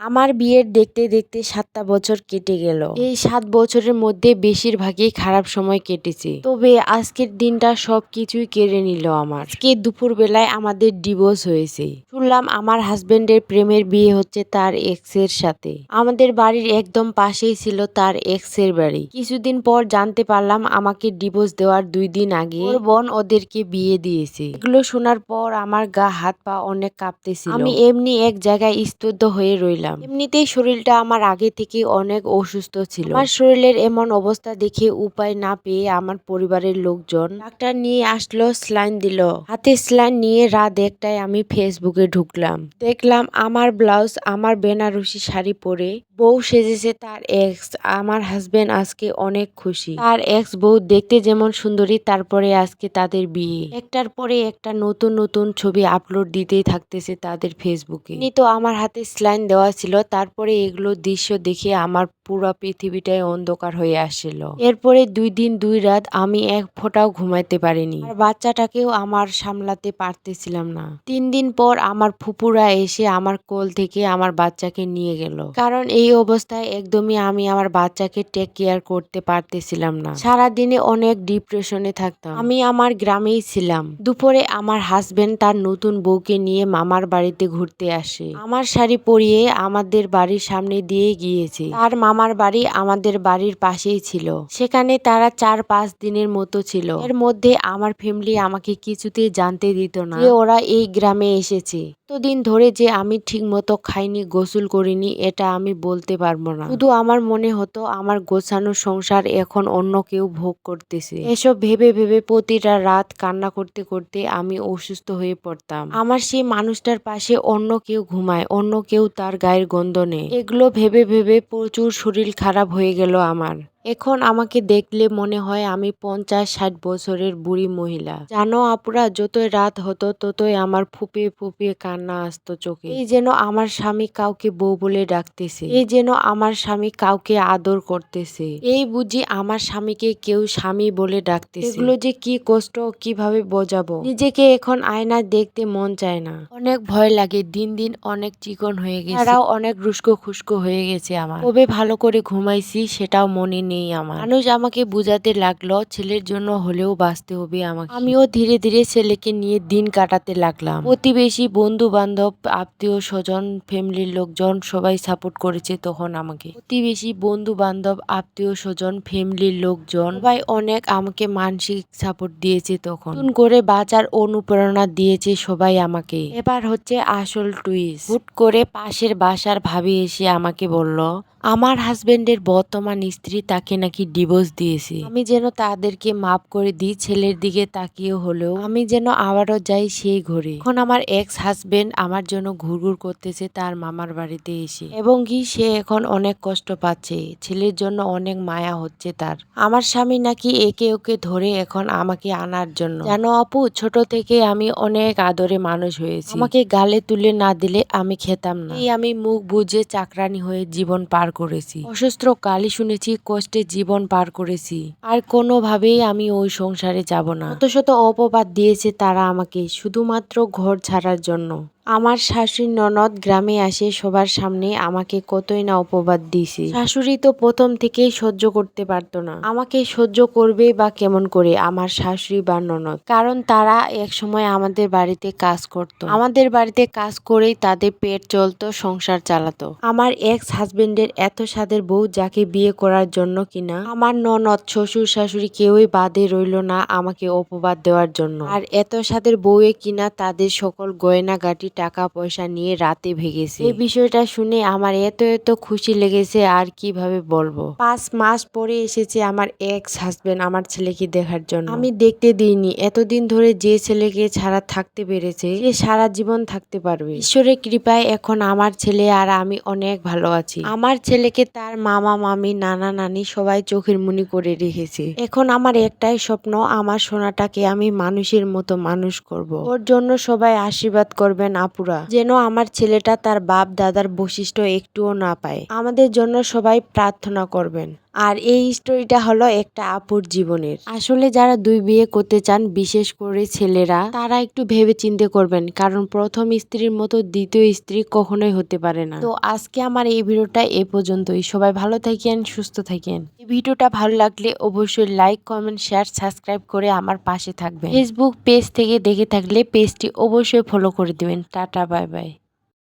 আমার বিয়ের দেখতে দেখতে সাতটা বছর কেটে গেল। এই সাত বছরের মধ্যে বেশিরভাগই খারাপ সময় কেটেছে। তবে আজকের দিনটা সবকিছুই কেড়ে নিল আমার। আজকে দুপুর বেলায় আমাদের ডিভোর্স হয়েছে। শুনলাম আমার হাজবেন্ডের প্রেমের বিয়ে হচ্ছে তার এক্সের সাথে। আমাদের বাড়ির একদম পাশেই ছিল তার এক্সের বাড়ি। কিছুদিন পর জানতে পারলাম আমাকে ডিভোর্স দেওয়ার দুই দিন আগে ওর বোন ওদেরকে বিয়ে দিয়েছে। এগুলো শোনার পর আমার গা হাত পা অনেক কাঁপতেছিল। আমি এমনি এক জায়গায় স্তব্ধ হয়ে রইলাম। এমনিতেই শরীরটা আমার আগে থেকে অনেক অসুস্থ ছিল। আমার শরীরের এমন অবস্থা দেখে উপায় না পেয়ে আমার পরিবারের লোকজন ডাক্তার নিয়ে আসলো স্লাইন দিল। হাতে স্লাইন নিয়ে রাত একটায় আমি ফেসবুকে ঢুকলাম। দেখলাম আমার ব্লাউজ আমার বেনারসি শাড়ি পরে বউ সেজেছে তার এক্স আমার হাজবেন্ড আজকে অনেক খুশি। তার এক্স বউ দেখতে যেমন সুন্দরী, তারপরে আজকে তাদের বিয়ে। একটার পরে একটা নতুন নতুন ছবি আপলোড দিতেই থাকতেছে তাদের ফেসবুকে তো আমার হাতে স্লাইন দেওয়া ছিল, তারপরে এগুলো দৃশ্য দেখে আমার পুরো পৃথিবীটাই অন্ধকার হয়ে আসছিল এরপরে দুই দিন দুই রাত আমি এক ফোঁটাও ঘুমাইতে পারিনি। আর বাচ্চাটাকেও আমার সামলাতে পারতেছিলাম না। তিন দিন পর আমার ফুপুরা এসে আমার কোল থেকে আমার বাচ্চাকে নিয়ে গেল। কারণ এই অবস্থায় একদমই আমি আমার বাচ্চাকে টেক কেয়ার করতে পারতেছিলাম না। সারা দিনে অনেক ডিপ্রেশনে থাকতাম। আমি আমার গ্রামেই ছিলাম। দুপুরে আমার হাজবেন্ড তার নতুন বউকে নিয়ে মামার বাড়িতে ঘুরতে আসে। আমার শাড়ি পরিয়ে আমাদের বাড়ির সামনে দিয়ে গিয়েছে। তার মামার বাড়ি আমাদের বাড়ির পাশেই ছিল। সেখানে তারা চার পাঁচ দিনের মতো ছিল। এর মধ্যে আমার ফ্যামিলি আমাকে কিছুতেই জানতে দিত না যে ওরা এই গ্রামে এসেছে। এতদিন ধরে যে আমি ঠিক মতো খাইনি, গোসল করিনি, এটা আমি বলতে পারব না। শুধু আমার মনে হতো, আমার গোছানো সংসার এখন অন্য কেউ ভোগ করতেছে। এসব ভেবে ভেবে প্রতিটা রাত কান্না করতে করতে আমি অসুস্থ হয়ে পড়তাম। আমার সেই মানুষটার পাশে অন্য কেউ ঘুমায়, অন্য কেউ তার গায়ের গন্ধ নেয়। এগুলো ভেবে ভেবে প্রচুর শরীর খারাপ হয়ে গেল আমার। এখন আমাকে দেখলে মনে হয় আমি পঞ্চাশ ষাট বছরের বুড়ি মহিলা। জানো আপুরা, যতই রাত হতো, ততই আমার ফুপিয়ে ফুপিয়ে কান্না আসতো চোখে। এই যেন আমার স্বামী কাউকে বউ বলে ডাকতেছে। এই যেন আমার স্বামী কাউকে আদর করতেছে। এই বুঝি আমার স্বামীকে কেউ স্বামী বলে ডাকতেছে। এগুলো যে কি কষ্ট, কীভাবে বোঝাবো? নিজেকে এখন আয়না দেখতে মন চায় না। অনেক ভয় লাগে, দিন দিন অনেক চিকন হয়ে গেছে। তারাও অনেক রুস্কো খুস্কো হয়ে গেছে আমার। কবে ভালো করে ঘুমাইছি সেটাও মনে নেই। আমার। মানুষ আমাকে বুঝাতে লাগল ছেলের জন্য হলেও বাঁচতে হবে আমাকে। আমিও ধীরে ধীরে ছেলেকে নিয়ে দিন কাটাতে লাগলাম। প্রতিবেশী বন্ধু বান্ধব আত্মীয় স্বজন ফ্যামিলির লোকজন সবাই সাপোর্ট করেছে তখন আমাকে। প্রতিবেশী বন্ধু বান্ধব আত্মীয় স্বজন ফ্যামিলির লোকজন সবাই অনেক আমাকে মানসিক সাপোর্ট দিয়েছে তখন। নতুন করে বাঁচার অনুপ্রেরণা দিয়েছে সবাই আমাকে। এবার হচ্ছে আসল টুইস হুট করে পাশের বাসার ভাবি এসে আমাকে বলল আমার হাজবেন্ডের বর্তমান স্ত্রী তাকে নাকি ডিভোর্স দিয়েছে। আমি যেন তাদেরকে মাফ করে দিই, ছেলের দিকে তাকিয়ে হলেও। আমি যেন আবারও যাই সেই ঘরে। এখন আমার এক্স হাজবেন্ড আমার জন্য ঘুরঘুর করতেছে তার মামার বাড়িতে এসে। এবং কি সে এখন অনেক কষ্ট পাচ্ছে। ছেলের জন্য অনেক মায়া হচ্ছে তার। আমার স্বামী নাকি একে ওকে ধরে এখন আমাকে আনার জন্য। জানো আপু ছোট থেকে আমি অনেক আদরে মানুষ হয়েছি। আমাকে গালে তুলে না দিলে আমি খেতাম না। এই আমি মুখ বুঝে চাকরানি হয়ে জীবন পার করেছি। অসুস্থ কালি শুনেছি কষ্টে জীবন পার করেছি। আর কোনোভাবেই আমি ওই সংসারে যাব না। শত শত অপবাদ দিয়েছে তারা আমাকে, শুধুমাত্র ঘর ছাড়ার জন্য। আমার শাশুড়ি ননদ গ্রামে আসে, সবার সামনে আমাকে কতই না অপবাদ দিয়েছে। শাশুড়ি তো প্রথম থেকেই সহ্য করতে পারতো না। আমাকে সহ্য করবে বা কেমন করে, আমার শাশুড়ি বা ননদ। কারণ তারা এক সময় আমাদের বাড়িতে কাজ করত। আমাদের বাড়িতে কাজ করেই তাদের পেট চলতো, সংসার চালাতো। আমার এক্স হাজবেন্ডের এত স্বাদের বউ যাকে বিয়ে করার জন্য কিনা, আমার ননদ শ্বশুর শাশুড়ি কেউই বাদে রইল না আমাকে অপবাদ দেওয়ার জন্য। আর এত স্বাদের বউয়ে কিনা তাদের সকল গয়নাগাটি টাকা পয়সা নিয়ে রাতে ভেগেছে। এই বিষয়টা শুনে আমার এত এত খুশি লেগেছে আর কীভাবে বলব? পাঁচ মাস পরে এসেছে আমার এক্স হাজবেন্ড আমার ছেলেকে দেখার জন্য। আমি দেখতে দিইনি। এতদিন ধরে যে ছেলেকে ছাড়া থাকতে পেরেছে সে সারা জীবন থাকতে পারবে। ঈশ্বরের কৃপায় এখন আমার ছেলে আর আমি অনেক ভালো আছি। আমার ছেলেকে তার মামা মামি নানা নানি সবাই চোখের মুনি করে রেখেছে। এখন আমার একটাই স্বপ্ন আমার সোনাটাকে আমি মানুষের মতো মানুষ করব। ওর জন্য সবাই আশীর্বাদ করবেন আপুরা, যেন আমার ছেলেটা তার বাপ দাদার বৈশিষ্ট্য একটুও না পায়। আমাদের জন্য সবাই প্রার্থনা করবেন। আর এই স্টোরিটা হলো একটা আপুর জীবনের। আসলে যারা দুই বিয়ে করতে চান, বিশেষ করে ছেলেরা, তারা একটু ভেবে চিন্তে করবেন, কারণ প্রথম স্ত্রীর মতো দ্বিতীয় স্ত্রী কখনোই হতে পারে না। তো আজকে আমার এই ভিডিওটা এ পর্যন্তই। সবাই ভালো থাকেন, সুস্থ থাকেন। এই ভিডিওটা ভালো লাগলে অবশ্যই লাইক কমেন্ট শেয়ার সাবস্ক্রাইব করে আমার পাশে থাকবেন। ফেসবুক পেজ থেকে দেখে থাকলে পেজটি অবশ্যই ফলো করে দিবেন। Tata bye bye